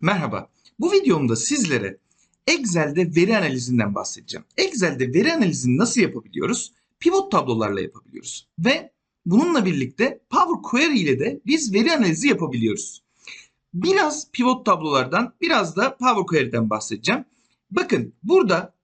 Merhaba. Bu videomda sizlere Excel'de veri analizinden bahsedeceğim. Excel'de veri analizini nasıl yapabiliyoruz? Pivot tablolarla yapabiliyoruz. Ve bununla birlikte Power Query ile de biz veri analizi yapabiliyoruz. Biraz pivot tablolardan, biraz da Power Query'den bahsedeceğim. Bakın burada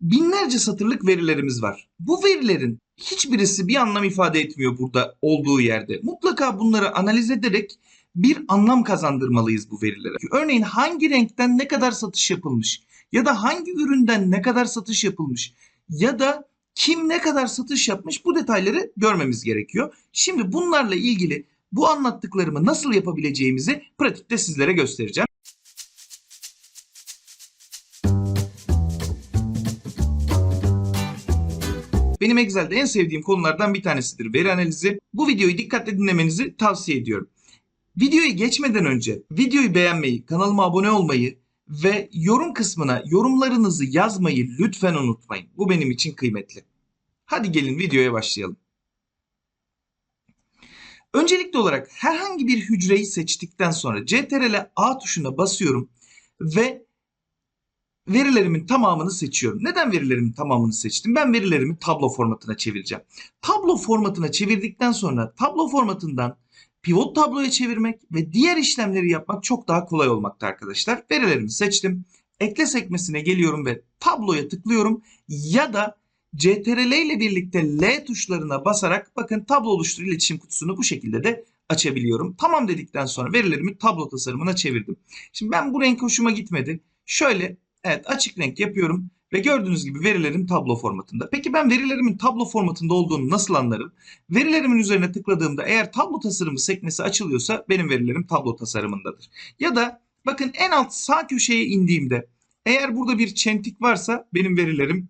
binlerce satırlık verilerimiz var. Bu verilerin hiçbirisi bir anlam ifade etmiyor burada olduğu yerde. Mutlaka bunları analiz ederek bir anlam kazandırmalıyız bu verilere. Örneğin hangi renkten ne kadar satış yapılmış ya da hangi üründen ne kadar satış yapılmış ya da kim ne kadar satış yapmış bu detayları görmemiz gerekiyor. Şimdi bunlarla ilgili bu anlattıklarımı nasıl yapabileceğimizi pratikte sizlere göstereceğim. Benim Excel'de en sevdiğim konulardan bir tanesidir veri analizi. Bu videoyu dikkatle dinlemenizi tavsiye ediyorum. Videoyu geçmeden önce videoyu beğenmeyi, kanalıma abone olmayı ve yorum kısmına yorumlarınızı yazmayı lütfen unutmayın. Bu benim için kıymetli. Hadi gelin videoya başlayalım. Öncelikli olarak herhangi bir hücreyi seçtikten sonra CTRL A tuşuna basıyorum ve verilerimin tamamını seçiyorum. Neden verilerimin tamamını seçtim? Ben verilerimi tablo formatına çevireceğim. Tablo formatına çevirdikten sonra tablo formatından pivot tabloya çevirmek ve diğer işlemleri yapmak çok daha kolay olmakta arkadaşlar. Verilerimi seçtim. Ekle sekmesine geliyorum ve tabloya tıklıyorum ya da CTRL ile birlikte L tuşlarına basarak bakın tablo oluştur iletişim kutusunu bu şekilde de açabiliyorum. Tamam dedikten sonra verilerimi tablo tasarımına çevirdim. Şimdi ben bu renk hoşuma gitmedi. Şöyle evet açık renk yapıyorum ve gördüğünüz gibi verilerim tablo formatında. Peki ben verilerimin tablo formatında olduğunu nasıl anlarım? Verilerimin üzerine tıkladığımda eğer tablo tasarımı sekmesi açılıyorsa benim verilerim tablo tasarımındadır. Ya da bakın en alt sağ köşeye indiğimde eğer burada bir çentik varsa benim verilerim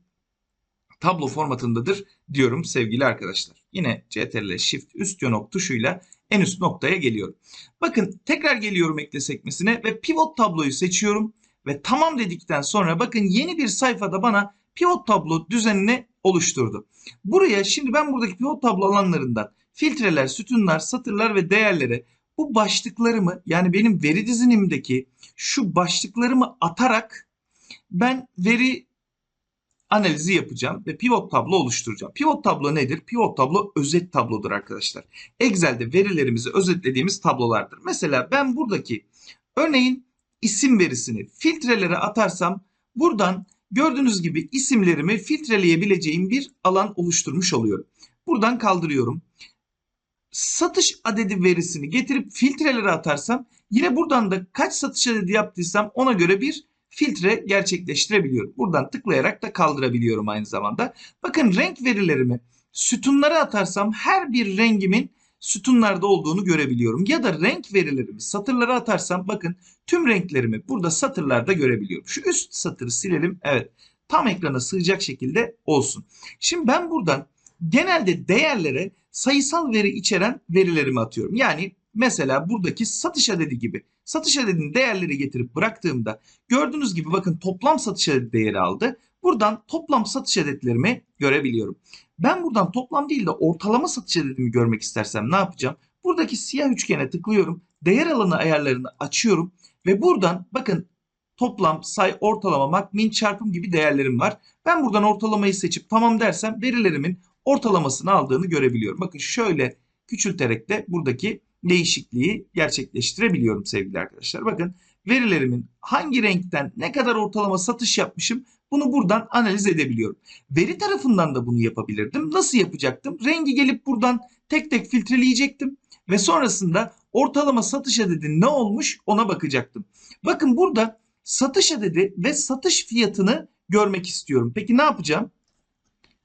tablo formatındadır diyorum sevgili arkadaşlar. Yine CTRL Shift üst yönok tuşuyla en üst noktaya geliyorum. Bakın tekrar geliyorum ekle sekmesine ve pivot tabloyu seçiyorum ve tamam dedikten sonra bakın yeni bir sayfada bana pivot tablo düzenini oluşturdu. Buraya şimdi ben buradaki pivot tablo alanlarından filtreler, sütunlar, satırlar ve değerlere bu başlıklarımı yani benim veri dizinimdeki şu başlıklarımı atarak ben veri analizi yapacağım ve pivot tablo oluşturacağım. Pivot tablo nedir? Pivot tablo özet tablodur arkadaşlar. Excel'de verilerimizi özetlediğimiz tablolardır. Mesela ben buradaki örneğin isim verisini filtrelere atarsam buradan gördüğünüz gibi isimlerimi filtreleyebileceğim bir alan oluşturmuş oluyorum. Buradan kaldırıyorum. Satış adedi verisini getirip filtrelere atarsam yine buradan da kaç satış adedi yaptıysam ona göre bir filtre gerçekleştirebiliyorum. Buradan tıklayarak da kaldırabiliyorum aynı zamanda. Bakın renk verilerimi sütunlara atarsam her bir rengimin sütunlarda olduğunu görebiliyorum. Ya da renk verilerimi satırlara atarsam bakın tüm renklerimi burada satırlarda görebiliyorum. Şu üst satırı silelim. Evet tam ekrana sığacak şekilde olsun. Şimdi ben buradan genelde değerlere sayısal veri içeren verilerimi atıyorum. Yani mesela buradaki satış adedi gibi satış adedinin değerleri getirip bıraktığımda gördüğünüz gibi bakın toplam satış adedi değeri aldı. Buradan toplam satış adetlerimi görebiliyorum. Ben buradan toplam değil de ortalama satış adedimi görmek istersem ne yapacağım? Buradaki siyah üçgene tıklıyorum. Değer alanı ayarlarını açıyorum ve buradan bakın toplam, say, ortalama, mak, min, çarpım gibi değerlerim var. Ben buradan ortalamayı seçip tamam dersem verilerimin ortalamasını aldığını görebiliyorum. Bakın şöyle küçülterek de buradaki değişikliği gerçekleştirebiliyorum sevgili arkadaşlar. Bakın verilerimin hangi renkten ne kadar ortalama satış yapmışım bunu buradan analiz edebiliyorum. Veri tarafından da bunu yapabilirdim. Nasıl yapacaktım? Rengi gelip buradan tek tek filtreleyecektim ve sonrasında ortalama satış adedi ne olmuş ona bakacaktım. Bakın burada satış adedi ve satış fiyatını görmek istiyorum. Peki ne yapacağım?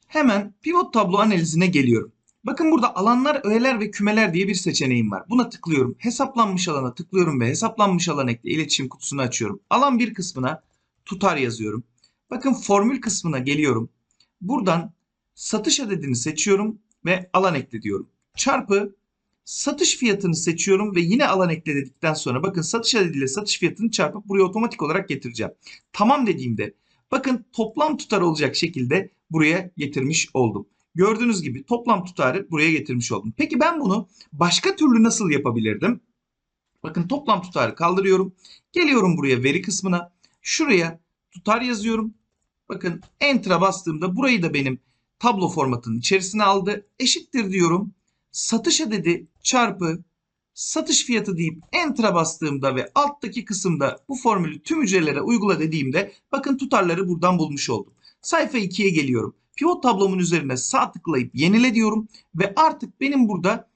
Hemen pivot tablo analizine geliyorum. Bakın burada alanlar, öğeler ve kümeler diye bir seçeneğim var. Buna tıklıyorum. Hesaplanmış alana tıklıyorum ve hesaplanmış alan ekle iletişim kutusunu açıyorum. Alan bir kısmına tutar yazıyorum. Bakın formül kısmına geliyorum. Buradan satış adedini seçiyorum ve alan ekle diyorum. Çarpı satış fiyatını seçiyorum ve yine alan ekle dedikten sonra bakın satış adediyle satış fiyatını çarpıp buraya otomatik olarak getireceğim. Tamam dediğimde bakın toplam tutar olacak şekilde buraya getirmiş oldum. Gördüğünüz gibi toplam tutarı buraya getirmiş oldum. Peki ben bunu başka türlü nasıl yapabilirdim? Bakın toplam tutarı kaldırıyorum. Geliyorum buraya veri kısmına. Şuraya tutar yazıyorum. Bakın enter'a bastığımda burayı da benim tablo formatının içerisine aldı. Eşittir diyorum. Satış adedi çarpı satış fiyatı deyip enter'a bastığımda ve alttaki kısımda bu formülü tüm hücrelere uygula dediğimde bakın tutarları buradan bulmuş oldum. Sayfa 2'ye geliyorum. Pivot tablomun üzerine sağ tıklayıp yenile diyorum ve artık benim burada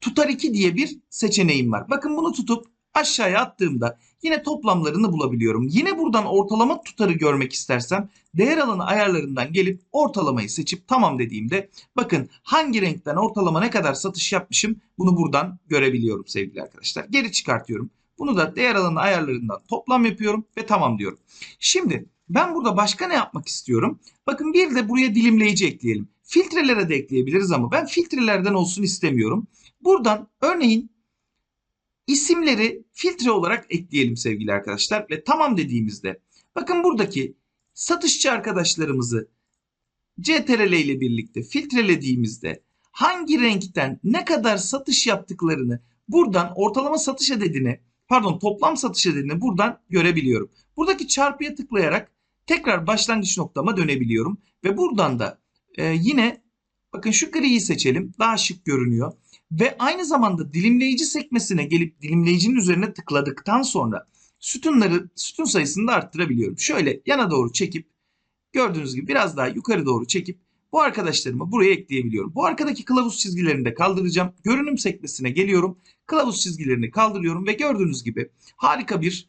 tutar 2 diye bir seçeneğim var. Bakın bunu tutup aşağıya attığımda yine toplamlarını bulabiliyorum. Yine buradan ortalama tutarı görmek istersem değer alanı ayarlarından gelip ortalamayı seçip tamam dediğimde bakın hangi renkten ortalama ne kadar satış yapmışım bunu buradan görebiliyorum sevgili arkadaşlar. Geri çıkartıyorum. Bunu da değer alanı ayarlarından toplam yapıyorum ve tamam diyorum. Şimdi ben burada başka ne yapmak istiyorum? Bakın bir de buraya dilimleyici ekleyelim. Filtrelere de ekleyebiliriz ama ben filtrelerden olsun istemiyorum. Buradan örneğin isimleri filtre olarak ekleyelim sevgili arkadaşlar ve tamam dediğimizde bakın buradaki satışçı arkadaşlarımızı CTRL ile birlikte filtrelediğimizde hangi renkten ne kadar satış yaptıklarını buradan ortalama satış adedini pardon toplam satış adedini buradan görebiliyorum. Buradaki çarpıya tıklayarak tekrar başlangıç noktama dönebiliyorum ve buradan da e, yine bakın şu griyi seçelim daha şık görünüyor. Ve aynı zamanda dilimleyici sekmesine gelip dilimleyicinin üzerine tıkladıktan sonra sütunları sütun sayısını da arttırabiliyorum. Şöyle yana doğru çekip gördüğünüz gibi biraz daha yukarı doğru çekip bu arkadaşlarımı buraya ekleyebiliyorum. Bu arkadaki kılavuz çizgilerini de kaldıracağım. Görünüm sekmesine geliyorum. Kılavuz çizgilerini kaldırıyorum ve gördüğünüz gibi harika bir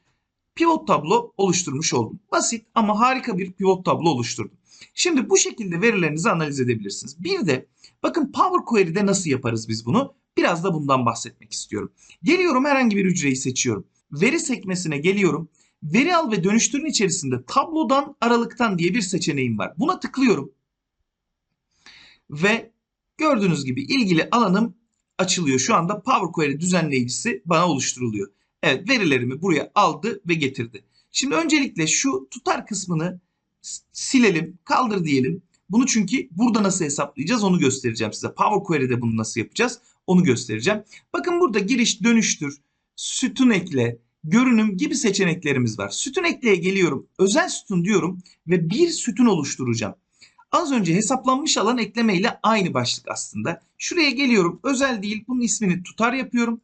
pivot tablo oluşturmuş oldum. Basit ama harika bir pivot tablo oluşturdum. Şimdi bu şekilde verilerinizi analiz edebilirsiniz. Bir de bakın Power Query'de nasıl yaparız biz bunu? Biraz da bundan bahsetmek istiyorum. Geliyorum herhangi bir hücreyi seçiyorum. Veri sekmesine geliyorum. Veri al ve dönüştürün içerisinde tablodan aralıktan diye bir seçeneğim var. Buna tıklıyorum. Ve gördüğünüz gibi ilgili alanım açılıyor. Şu anda Power Query düzenleyicisi bana oluşturuluyor. Evet verilerimi buraya aldı ve getirdi. Şimdi öncelikle şu tutar kısmını silelim, kaldır diyelim. Bunu çünkü burada nasıl hesaplayacağız onu göstereceğim size. Power Query'de bunu nasıl yapacağız onu göstereceğim. Bakın burada giriş, dönüştür, sütun ekle, görünüm gibi seçeneklerimiz var. Sütun ekleye geliyorum. Özel sütun diyorum ve bir sütun oluşturacağım. Az önce hesaplanmış alan ekleme ile aynı başlık aslında. Şuraya geliyorum. Özel değil. Bunun ismini tutar yapıyorum.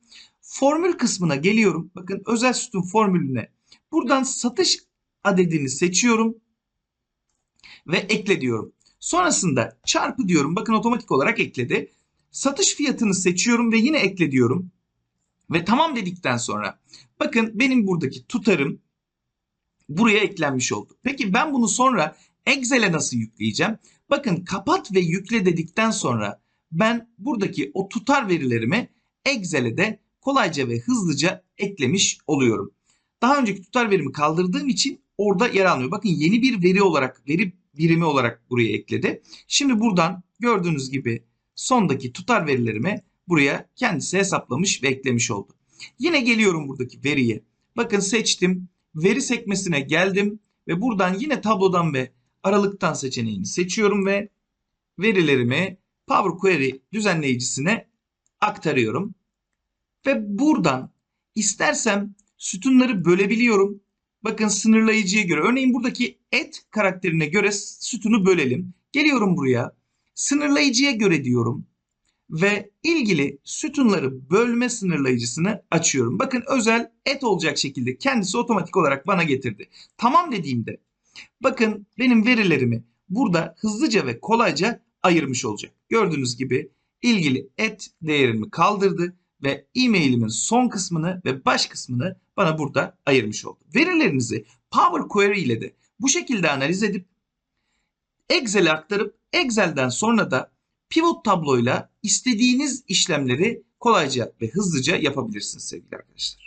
Formül kısmına geliyorum. Bakın özel sütun formülüne. Buradan satış adedini seçiyorum ve ekle diyorum. Sonrasında çarpı diyorum. Bakın otomatik olarak ekledi. Satış fiyatını seçiyorum ve yine ekle diyorum. Ve tamam dedikten sonra bakın benim buradaki tutarım buraya eklenmiş oldu. Peki ben bunu sonra Excel'e nasıl yükleyeceğim? Bakın kapat ve yükle dedikten sonra ben buradaki o tutar verilerimi Excel'e de kolayca ve hızlıca eklemiş oluyorum. Daha önceki tutar verimi kaldırdığım için orada yer almıyor. Bakın yeni bir veri olarak, veri birimi olarak buraya ekledi. Şimdi buradan gördüğünüz gibi sondaki tutar verilerimi buraya kendisi hesaplamış ve eklemiş oldu. Yine geliyorum buradaki veriye. Bakın seçtim. Veri sekmesine geldim ve buradan yine tablodan ve aralıktan seçeneğini seçiyorum ve verilerimi Power Query düzenleyicisine aktarıyorum. Ve buradan istersem sütunları bölebiliyorum. Bakın sınırlayıcıya göre örneğin buradaki et karakterine göre sütunu bölelim. Geliyorum buraya. Sınırlayıcıya göre diyorum ve ilgili sütunları bölme sınırlayıcısını açıyorum. Bakın özel et olacak şekilde kendisi otomatik olarak bana getirdi. Tamam dediğimde bakın benim verilerimi burada hızlıca ve kolayca ayırmış olacak. Gördüğünüz gibi ilgili et değerimi kaldırdı ve e-mailimin son kısmını ve baş kısmını bana burada ayırmış oldu. Verilerinizi Power Query ile de bu şekilde analiz edip Excel'e aktarıp Excel'den sonra da pivot tabloyla istediğiniz işlemleri kolayca ve hızlıca yapabilirsiniz sevgili arkadaşlar.